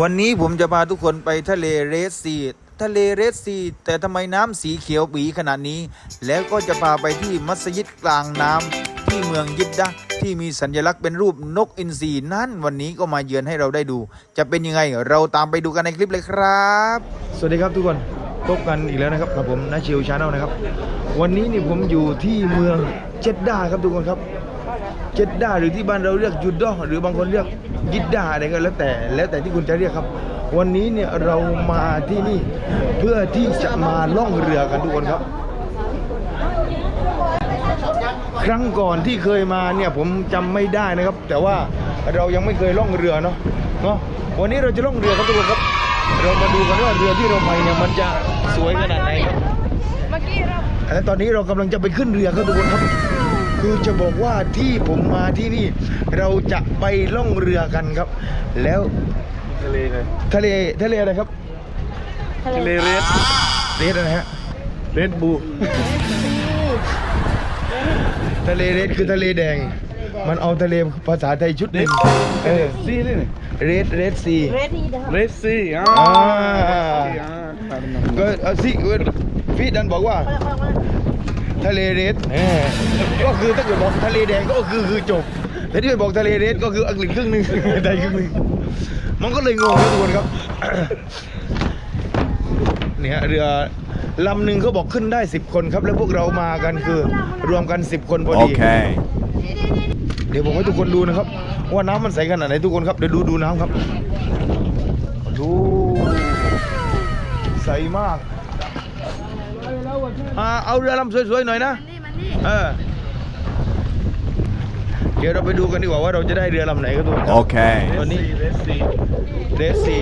วันนี้ผมจะพาทุกคนไปทะเลเรดซีทะเลเรดซีแต่ทำไมน้ำสีเขียวบีขนาดนี้ แล้วก็จะพาไปที่มัสยิดกลางน้ำที่เมืองยิดดะที่มีสัญลักษณ์เป็นรูปนกอินทรีนั่นวันนี้ก็มาเยือนให้เราได้ดู จะเป็นยังไงเราตามไปดูกันในคลิปเลยครับ สวัสดีครับทุกคนพบกันอีกแล้วนะครับกับผมนาชิวชาแนลนะครับ วันนี้นี่ผมอยู่ที่เมืองเจดดาครับทุกคนครับ เจดดาหรือที่บ้านเราเรียกยูดอหรือบางคนเรียกยิดดาอะไรก็แล้วแต่ แล้วแต่ที่คุณจะเรียกครับ วันนี้เนี่ยเรามาที่นี่เพื่อที่จะมาล่องเรือกันทุกคนครับ ครั้งก่อนที่เคยมาเนี่ยผมจำไม่ได้นะครับ แต่ว่าเรายังไม่เคยล่องเรือเนาะเนาะวันนี้เราจะล่องเรือครับทุกคนครับ เรามาดูกันว่าเรือที่เราไปเนี่ยมันจะสวยขนาดไหนครับเมื่อกี้เราและตอนนี้เรากำลังจะไปขึ้นเรือครับทุกคนครับ คือจะบอกว่าที่ผมมาที่นี่ เราจะไปล่องเรือกันครับ แล้วทะเลไงทะเลทะเลอะไรครับทะเลเรดเรดอะไรฮะเรดบูทะเลเรดคือทะเลแดง มันเอาทะเลภาษาไทยชุดหนึ่งเออซีนี่นี่เรดเรดซีเรดี้นะครับเรดซีอ่าอ่าอ่าก็เอาสิเว้ยพี่ดันบอกว่า ทะเลเรดเออก็คือถ้าเกิดบอกทะเลแดงก็คือคือจบแต่ที่ไปบอกทะเลเรดก็คืออังกฤษครึ่งหนึ่งไทยครึ่งหนึ่งมันก็เลยงงนะทุกคนครับเนี่ยเรือลำหนึ่งเขาบอกขึ้นได้ 10 คนครับ แล้วพวกเรามากันคือรวมกัน 10 คนพอดี Okay. เดี๋ยวผมให้ทุกคนดูนะครับ ว่าน้ำมันใสขนาดไหนทุกคนครับ เดี๋ยวดูดูน้ำครับ ดู ใสมาก อ่าเอาเรือลำสวยๆหน่อยนะนี่มันนี่เออเดี๋ยวเราไปดูกันดีกว่าว่าเราจะได้เรือลำไหนกันทุกคนครับ Okay. ตอนนี้เรดซีเรสซี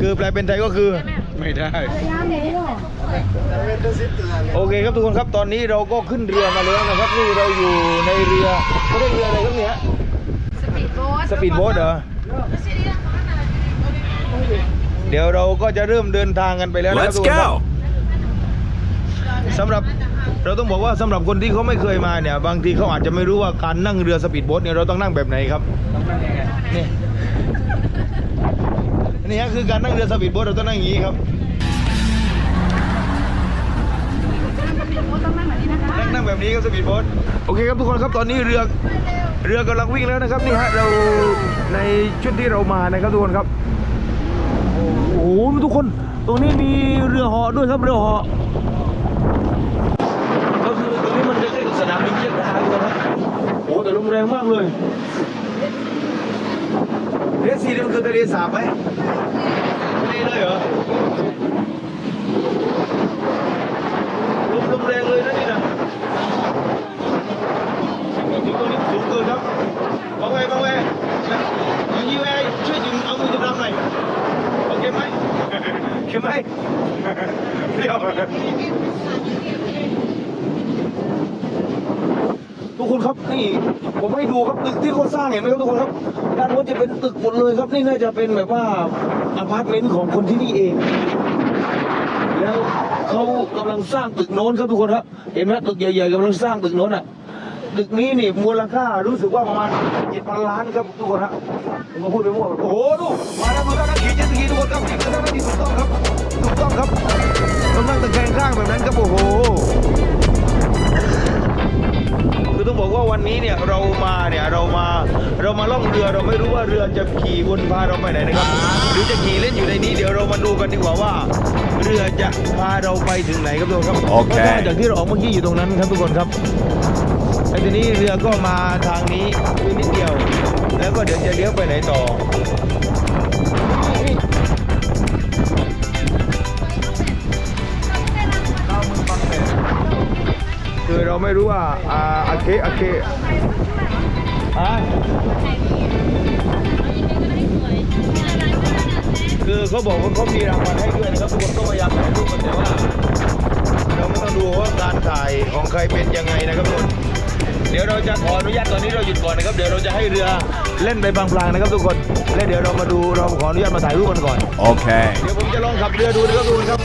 คือแปลเป็นไทยก็คือไม่ได้ยามนี้หรอโอเคครับทุกคนครับตอนนี้เราก็ขึ้นเรือมาแล้วนะครับนี่เราอยู่ในเรือเขาเรียกเรืออะไรครับเนี่ยสปีดโบ๊ทสปีดโบ๊ทเหรอเดี๋ยวเราก็จะเริ่มเดินทางกันไปแล้วนะครับ Let's ทุกคนครับ go. สำหรับเราต้องบอกว่าสำหรับคนที่เขาไม่เคยมาเนี่ย บางทีเขาอาจจะไม่รู้ว่าการนั่งเรือสปีดโบ๊ทเนี่ยเราต้องนั่งแบบไหนครับนี่นี่ฮะคือการนั่งเรือสปีดโบ๊ทเราต้องนั่งอย่างนี้ครับนั่งแบบนี้นะคะนั่งแบบนี้ครับสปีดโบ๊ทโอเคครับทุกคนครับตอนนี้เรือเรือกำลังวิ่งแล้วนะครับนี่ฮะเราในชุดที่เรามานะครับทุกคนครับโอ้โหทุกคน ตรงนี้มีเรือเหาะด้วยครับเรือเหาะก็คือตรงนี้มันใกล้ๆกับสนามบินเจ็ดดาทุกคนครับ โอ้แต่ลมแรงมากเลยเรสซีนี่มันคือทะเลสาบไหมทะเลเลยเหรอลมลมแรงเลยนะนี่นะถึงตรงนี้สูงเกินครับบางเวบางเวอย่างนี้เว้ยช่วยดึงเอามือดึงลำหน่อยโอเคไหมโอเคไหมเดี๋ยว ทุกคนครับนี่ผมให้ดูครับตึกที่เขาสร้างเห็นไหมครับทุกคนครับด้านโน้นจะเป็นตึกหมดเลยครับนี่น่าจะเป็นแบบว่าอพาร์ตเมนต์ของคนที่นี่เอง แล้วเขากำลังสร้างตึกโน้นครับทุกคนครับเห็นไหมตึกใหญ่ๆกำลังสร้างตึกโน้นอะตึกนี้นี่มูลค่ารู้สึกว่าประมาณเจ็ดพันล้านครับทุกคนฮะผมพูดไปหมั่วโอ้โหดูมาแล้วมาแล้วนักขี่เจ็ตสกีทุกคนครับนี่คือหน้าที่ถูกต้องครับถูกต้องครับต้องนั่งตะแคงข้างแบบนั้นครับโอ้โห คือต้องบอกว่าวันนี้เนี่ยเรามาเนี่ยเรามาเรามาล่องเรือเราไม่รู้ว่าเรือจะขี่วนพาเราไปไหนนะครับ หรือจะขี่เล่นอยู่ในนี้เดี๋ยวเรามาดูกันดีกว่าว่า เรือจะพาเราไปถึงไหนครับทุกคนครับโอเคก็ได้จากที่เราออกเมื่อกี้อยู่ตรงนั้นครับทุกคนครับแล้วทีนี้เรือก็มาทางนี้คือนิดเดียว แล้วก็เดี๋ยวจะเลี้ยวไปไหนต่อ ไม่รู้ว่าอ่าอาเคอาเคอะคือเขาบอกว่าเขามีรางวัลให้ด้วยนะครับทุกคนก็พยายามถ่ายรูปกันแต่ว่าเราไม่ต้องดูว่าการถ่ายของใครเป็นยังไงนะครับทุกคนเดี๋ยวเราจะขออนุญาตตอนนี้เราหยุดก่อนนะครับ เดี๋ยวเราจะให้เรือเล่นไปพลางๆนะครับทุกคนและเดี๋ยวเรามาดูเราขออนุญาตมาถ่ายรูปกันก่อน Okay. เดี๋ยวผมจะลองขับเรือดูนะครับทุกคนครับ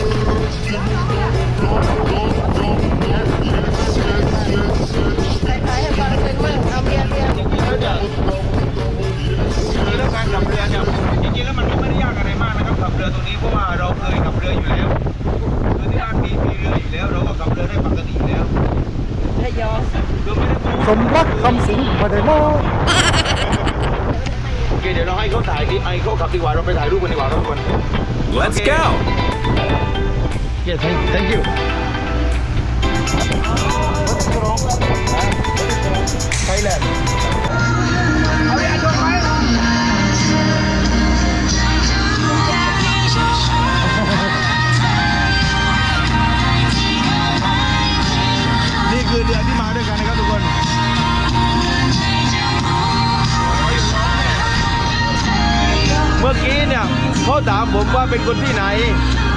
ว่าเป็นคนที่ไหน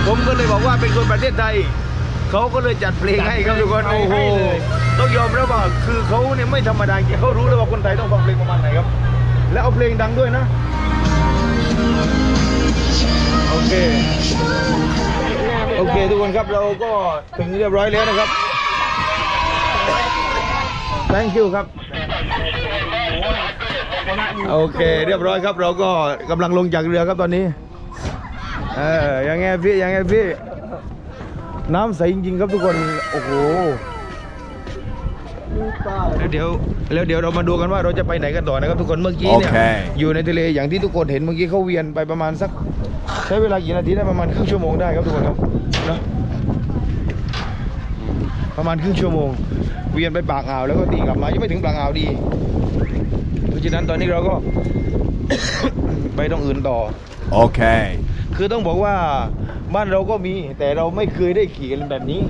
ผมก็เลยบอกว่าเป็นคนประเทศไทย เขาก็เลยจัดเพลงให้ครับทุกคนโอ้โหต้องยอมรับว่าคือเขาเนี่ยไม่ธรรมดาจริงเขารู้เลยว่าคนไทยต้องฟังเพลงประมาณไหนครับ และเอาเพลงดังด้วยนะ โอเค โอเคทุกคนครับเราก็ถึงเรียบร้อยแล้วนะครับ thank you ครับโอเค เรียบร้อยครับ เราก็กำลังลงจากเรือครับตอนนี้ เออยังไงพี่ยังไงพี่น้ำใสจริงๆครับทุกคนโอ้โหแล้วเดี๋ยวแล้วเดี๋ยวเรามาดูกันว่าเราจะไปไหนกันต่อนะครับทุกคนเมื่อกี้เนี่ยโอเคอยู่ในทะเลอย่างที่ทุกคนเห็นเมื่อกี้เขาเวียนไปประมาณสักใช้เวลากี่นาทีได้ประมาณครึ่งชั่วโมงได้ครับทุกคนครับเนอะประมาณครึ่งชั่วโมง เวียนไปปากอ่าวแล้วก็ตีกลับมายังไม่ถึงปากอ่าวดี เพราะฉะนั้นตอนนี้เราก็ ไปตรงอื่นต่อ Okay. คือต้องบอกว่าบ้านเราก็มีแต่เราไม่เคยได้ขี่กันแบบนี้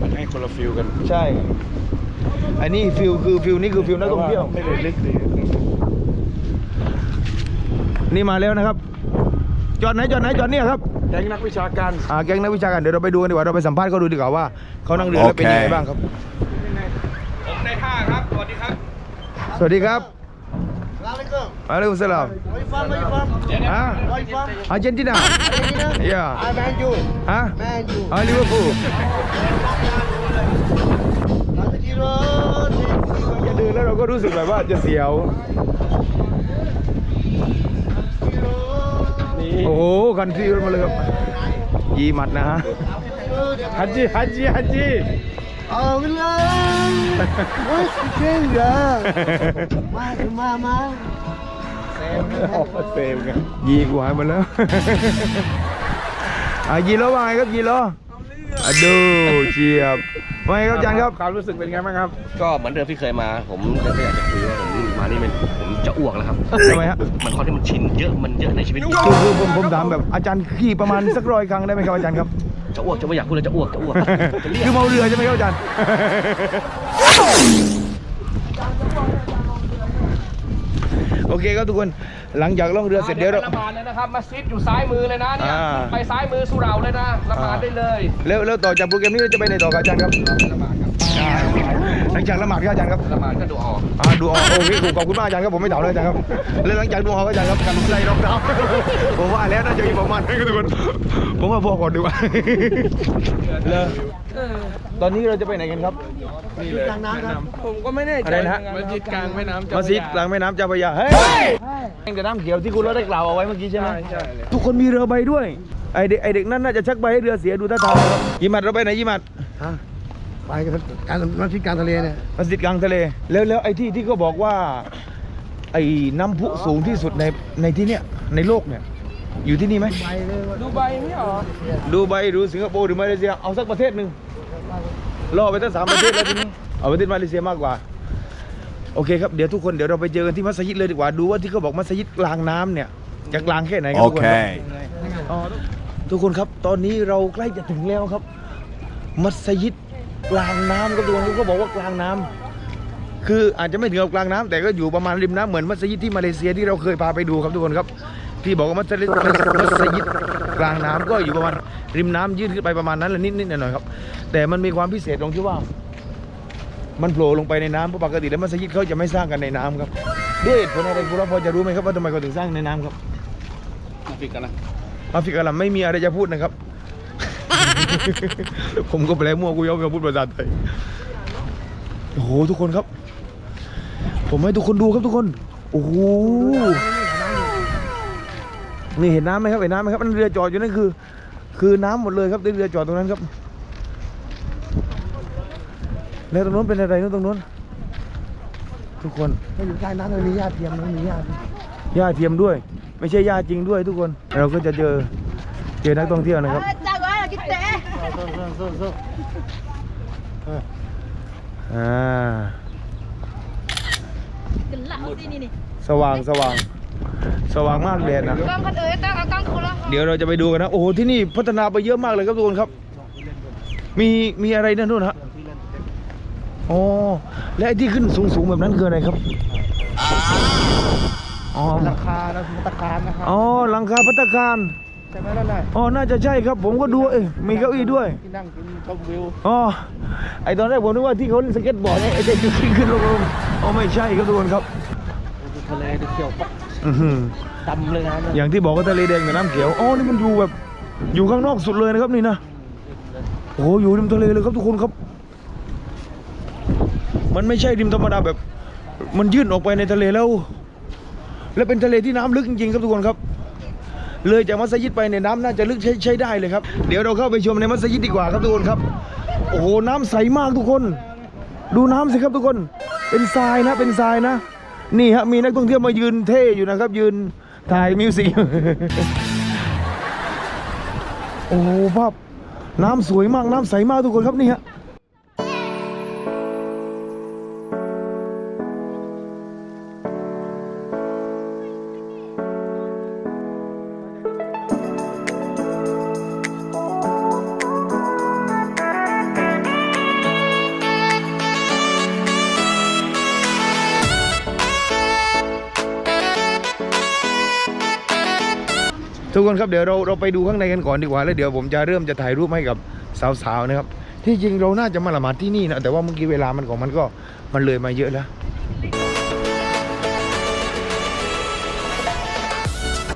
มันให้คนละฟิลกันใช่ อันนี้ฟิลคือฟิลนี่คือฟิลนักท่องเที่ยว ไม่ได้ลึกดีนี่มาแล้วนะครับ จอดไหนจอดไหนจอดเนี่ยครับ แก๊งนักวิชาการอ่าแก๊งนักวิชาการเดี๋ยวเราไปดูกันดีกว่าเราไปสัมภาษณ์เขาดูดีกว่าว่าเขานั่งเรือแล้วเป็นยังไงโอเคบ้างครับ ผมในท่าครับ สวัสดีครับ สวัสดีครับ อะลัยกุมสลาม Where you from? Where you from? ฮะ Where you from? อาร์เจนตินา Argentina? ย่า I man you. ฮะ Man you. อาลิเวอร์พูล Argentina. จะเดินแล้วเราก็รู้สึกแบบว่าจะเสียวนี่โอ้โหคันที่มาเลยครับยีหมัดนะฮะฮัจจีฮัจจีฮัจจี Oh, Lord. What's the kingdom? Ma, ma, ma. เซมกันยีกูหายหมดแล้วอะยีโร่ว่าไงครับยีโร่อะดูเชียบว่าไงครับอาจารย์ครับความรู้สึกเป็นไงบ้างครับ ก็เหมือนเดิมที่เคยมา ผมก็อยากจะคุยว่าผมมานี่มันผมจะอ้วกแล้วครับทำไมฮะมันข้อที่มันชินเยอะมันเยอะในชีวิตคือคือผมผมถามแบบอาจารย์ขี่ประมาณสักร้อยครั้งได้ไหมครับอาจารย์ครับจะอ้วกจะไม่อยากพูดเลยจะอ้วกจะอ้วกจะเรียกคือเมาเรือใช่ไหมครับอาจารย์ โอเคครับทุกคนหลังจากล่องเรือเสร็จเดี๋ยวเรา ละหมาดเลยนะครับมัสยิดอยู่ซ้ายมือเลยนะเนี่ยอ่า ไปซ้ายมือสุเหราเลยนะละหมาดได้เลยแล้วแล้วต่อจากโปรแกรมนี้เราจะไปไหนต่อครับอาจารย์ครับอ่าหลังจากละหมาดครับอาจารย์ครับละหมาดก็ดูออกอ่าดูออกโอเคถูกขอบคุณมากอาจารย์ครับผมไม่ถามเลยอาจารย์ครับแล้วหลังจากดูออกอาจารย์ครับการใส่รองเท้าผมว่าแล้วน่าจะมีประมาณนี้ครับทุกคนผมว่าพอก่อนดีกว่า เลย ตอนนี้เราจะไปไหนกันครับผมก็ไม่แน่ใจอะไรนะฮะ มัสยิดกลางแม่น้ำมัสยิดกลางแม่น้ำเจ้าพระยาเฮ้ยแห่งแต่น้ำเขียวที่คุณเราได้กล่าวเอาไว้เมื่อกี้ใช่ไหมใช่เลยทุกคนมีเรือใบด้วย ไอเด็กไอเด็กนั่นน่าจะชักใบให้เรือเสียดูท่าทางนะครับยิมัดเราไปไหนยิมัดไปกันการน้ำที่การทะเลเนี่ยมัสยิดกลางทะเล แล้วแล้วไอ้ที่ที่เขาบอกว่า ไอ้น้ำพุสูงที่สุดในในที่เนี้ยในโลกเนี่ยอยู่ที่นี่ไหมดูใบไม่หรอดูไบหรือสิงคโปร์หรือมาเลเซียเอาสักประเทศหนึ่ง ล่อไปตั้งสามประเทศแล้วทีนี้เอาประเทศมาเลเซียมากกว่า โอเคครับเดี๋ยวทุกคนเดี๋ยวเราไปเจอกันที่มัสยิดเลยดีกว่าดูว่าที่เขาบอกมัสยิดกลางน้ำเนี่ยจะกลางแค่ไหนครับทุกคนครับ Okay. อ๋อทุกคนครับตอนนี้เราใกล้จะถึงแล้วครับ มัสยิดกลางน้ำครับทุกคนเขาบอกว่ากลางน้ำคืออาจจะไม่ถึงกับกลางน้ำแต่ก็อยู่ประมาณริมน้ำเหมือนมัสยิดที่มาเลเซียที่เราเคยพาไปดูครับทุกคนครับ ที่บอกว่ามัสยิดมัสยิดกลางน้ำก็อยู่ประมาณริมน้ำยื่นขึ้นไปประมาณนั้นแหละนิดนิดหน่อยหน่อยๆครับ แต่มันมีความพิเศษตรงที่ว่า มันโผล่ลงไปในน้ำเพราะปกติแล้วมัสยิดเขาจะไม่สร้างกันในน้ำครับด้วยเหตุผลอะไรคุณรับพอจะรู้ไหมครับว่าทำไมเขาถึงสร้างในน้ำครับฟิกกันนะอาฟิกอาลัมไม่มีอะไรจะพูดนะครับ ผมก็แปลมั่วกูยอมจะพูดภาษาไทยโอ้โหทุกคนครับ ผมให้ทุกคนดูครับทุกคน โอ้โห นี่เห็นน้ำไหมครับเห็นน้ำไหมครับนั่นเรือจอดอยู่นั่นคือ คือน้ำหมดเลยครับเรือจอดตรงนั้นครับ แล้วตรงนู้นเป็นอะไรนู้นตรงนู้น ทุกคนถ้าอยู่ใต้น้ำมันมีหญ้าเทียมมันมีหญ้าหญ้าเทียมด้วย ไม่ใช่หญ้าจริงด้วยทุกคน เราก็จะเจอเจอนักท่องเที่ยวนะครับจากว่ากินเตะอ่ากันหลังสินี่นี่สว่างสว่าง สว่างมากแดดนะกล้องคันเอ๋ยตั้งเอากล้องคุณแล้วเดี๋ยวเราจะไปดูกันนะ โอ้โห ที่นี่พัฒนาไปเยอะมากเลยครับทุกคนครับ มีมีอะไรนั่นนู่นฮะอ๋อและไอ้ที่ขึ้นสูงๆแบบนั้นคืออะไรครับอ๋อราคาเราคือตะการนะครับอ๋อหลังคาพัตตาคารใช่ไหมนั่นน่ะอ๋อน่าจะใช่ครับ ผมก็ดูเอ้ยมีเก้าอี้ด้วยที่นั่งกินชมวิวอ๋อไอตอนแรกผมนึกว่าที่เขาเล่นสเก็ตบอร์ดเนี่ยไอ้ที่ขึ้นขึ้นลงลงอ๋อไม่ใช่ครับทุกคนครับทะเลดูเขียวปัก อื้อหือดำเลยนะอย่างที่บอกว่าทะเลแดงกับน้ำเขียวอ๋อนี่มันอยู่แบบ อยู่ข้างนอกสุดเลยนะครับนี่นะโอ้โหอยู่ริมทะเลเลยครับทุกคนครับ มันไม่ใช่ริมธรรมดาแบบ มันยื่นออกไปในทะเลแล้ว และเป็นทะเลที่น้ำลึกจริงๆครับทุกคนครับ เลยจากมัสยิดไปในยน้ำน่าจะลึกใช้ใช้ได้เลยครับ เดี๋ยวเราเข้าไปชมในมัสยิดดีกว่าครับทุกคนครับ โอ้โหน้ำใสมากทุกคน ดูน้ำสิครับทุกคน เป็นทรายนะเป็นทรายนะ นี่ฮะมีนักท่องเที่ยวมายืนเท่อยู่นะครับ ยืนถ่ายมิวสิกโอ้โหภาพน้ำสวยมากน้ำใสมากทุกคนครับนี่ฮะ ทุกคนครับเดี๋ยวเราเราไปดูข้างในกันก่อนดีกว่าแล้วเดี๋ยวผมจะเริ่มจะถ่ายรูปให้กับสาวๆนะครับ ที่จริงเราน่าจะมาละหมาดที่นี่นะแต่ว่าเมื่อกี้เวลามันของมันก็มันเลยมาเยอะแล้ว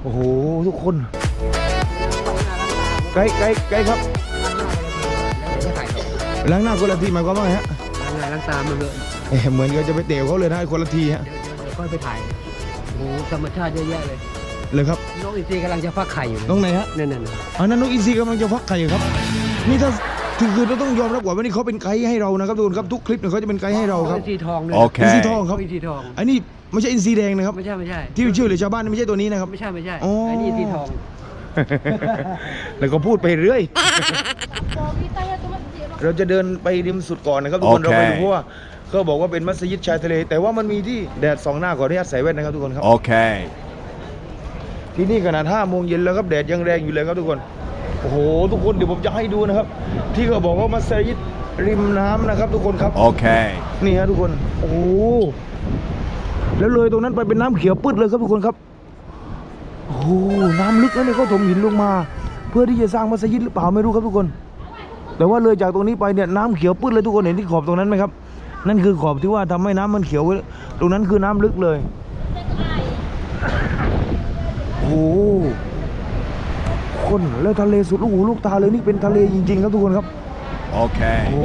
โอ้โหทุกคนไกด์ไกด์ไกด์ครับล้างหน้าคนละทีหมายความว่าไงฮะล้างหน้าล้างตามันเลยเอ๊ะเหมือนกันจะไปเตะเขาเลยนะคนละทีฮะเดี๋ยวเดี๋ยวก็ไปถ่ายโอ้โหธรรมชาติเยอะแยะเลยเลยครับนก อินทรีกำลังจะฟักไข่อยู่ตรงไหนฮะนั่นน่ะอันนั้นนกอินทรีกำลังจะฟักไข่ครับ นี่ถ้าคือคือเราต้องยอมรับก่อนว่านี่เขาเป็นไกด์ให้เรานะครับทุกคนครับทุกคลิปเนี่ยเขาจะเป็นไกด์ให้เราครับอินทรีทองเลยโอเคอินทรีทองครับอินทรีทองอันนี้ไม่ใช่อินทรีแดงนะครับไม่ใช่ไม่ใช่ที่ช่วยเหลือชาวบ้านนี่ไม่ใช่ตัวนี้นะครับไม่ใช่ไม่ใช่อันนี้อินทรีทอง แล้วก็พูดไปเรื่อยเราจะเดินไปริมสุดก่อนนะครับทุกคนเราไปดูเพราะว่าเขาบอกว่าเป็นมัสยิดชายทะเล แต่ว่ามันมีที่แดดสองหน้าขออนุญาตใส่แว่นนะครับทุกคนครับ Okay. ที่นี่ขนาดห้าโมงเย็นแล้วครับแดดยังแรงอยู่เลยครับทุกคน โอ้โห ทุกคนเดี๋ยวผมจะให้ดูนะครับ ที่เขาบอกว่ามัสยิดริมน้ำนะครับ ทุกคนครับ Okay. นี่ฮะทุกคน โอ้โหแล้วเลยตรงนั้นไปเป็นน้ำเขียวปืดเลยครับทุกคนครับ โอ้โหน้ำลึกแล้วเนี่ยเขาถมหินลงมา เพื่อที่จะสร้างมัสยิดหรือเปล่าไม่รู้ครับทุกคน แต่ว่าเลยจากตรงนี้ไปเนี่ยน้ำเขียวปืดเลยทุกคนเห็นที่ขอบตรงนั้นไหมครับ นั่นคือขอบที่ว่าทำให้น้ำมันเขียวไว้ตรงนั้นคือน้ำลึกเลยโอ้โหคนแล้วทะเลสุดลูกหูลูกตาเลยนี่เป็นทะเลจริงๆครับทุกคนครับ Okay. โอ้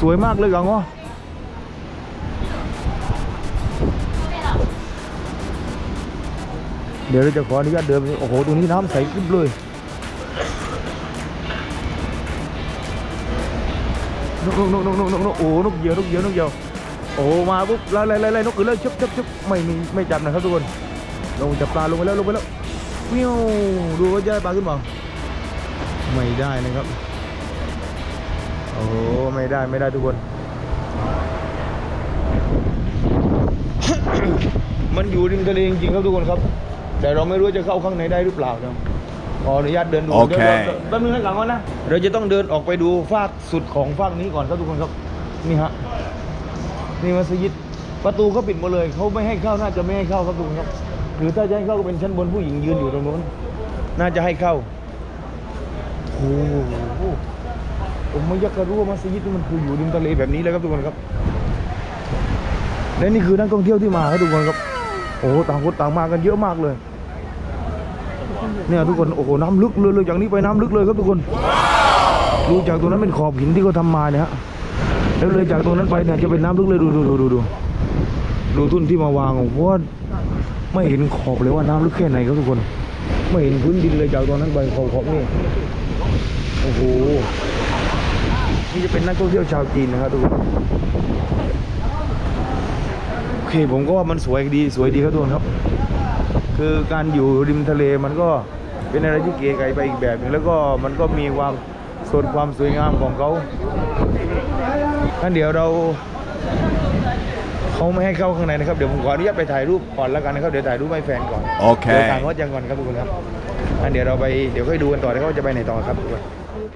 สวยมากเลยกังวะเดี๋ยวเราจะขออนุญาตเดินไปโอ้โหตรงนี้น้ำใสขึ้นเลยนกนกนกนกนกนกนกโอ้นกเหยี่ยวนกเหยี่ยวนกเหยี่ยวโอ้มาปุ๊บไล่ไล่ไล่ไล่นกอื่นเลยชุบชุบชุบไม่มีไม่จับนะครับทุกคน ลงจับปลาลงไปแล้วลงไปแล้วเมียวดูว่าจะได้ปลาขึ้นเปล่าไม่ได้นะครับ โอ้โหไม่ได้ไม่ได้ทุกคน มันอยู่ริมทะเลจริงๆครับทุกคนครับ แต่เราไม่รู้จะเข้าข้างในได้หรือเปล่านะขออนุญาตเดินดูโอเคดี๋ยวดี๋ยวแป๊บนึงนะหลังก่อนนะ เราจะต้องเดินออกไปดูฟากสุดของฟากนี้ก่อนครับทุกคนครับ นี่ฮะ นี่มัสยิด ประตูเขาปิดหมดเลย เขาไม่ให้เข้า น่าจะไม่ให้เข้าครับทุกคนครับห รือถ้าจะให้เข้าก็เป็นชั้นบนผู้หญิงยืนอยู่ตรงนู้น น่าจะให้เข้า โอ้โหผมไม่อยากจะรู้ว่ามัสยิดนี่มันคืออยู่ริมทะเลแบบนี้เลยครับทุกคนครับ และนี่คือนักท่องเที่ยวที่มาครับทุกคนครับ โอ้โหต่างคนต่างมากันเยอะมากเลย เนี่ยทุกคน โอ้โห น้ำลึกเลยเลยจากนี้ไปน้ำลึกเลยครับทุกคน ดูจากตรงนั้นเป็นขอบหินที่เขาทำมาเนี่ยฮะ แล้วเลยจากตรงนั้นไปเนี่ยจะเป็นน้ำลึกเลยดูดูดูดูดูดูทุ่นที่มาวางโอ้โห ไม่เห็นขอบเลยว่าน้ำลึกแค่ไหนครับทุกคน ไม่เห็นพื้นดินเลยจากตรงนั้นไปขอบขอบนี่โอ้โหนี่จะเป็นนักท่องเที่ยวชาวจีนนะครับทุกคนโอเคผมก็ว่ามันสวยดีสวยดีครับทุกคนครับ คือการอยู่ริมทะเลมันก็เป็นอะไรที่เก๋ไก๋ไปอีกแบบหนึงแล้วก็มันก็มีความสดความสวยงามของเขางั้นเดี๋ยวเรา เขาไม่ให้เข้าข้างในนะครับ เดี๋ยวผมขออนุญาตไปถ่ายรูปก่อนแล้วกันนะครับ เดี๋ยวถ่ายรูปให้แฟนก่อนโอเค เดี๋ยวต่างงดยังก่อนครับทุกคนครับงั้นเดี๋ยวเราไป เดี๋ยวค่อยดูกันต่อนะครับว่าจะไปไหนต่อครับทุกคน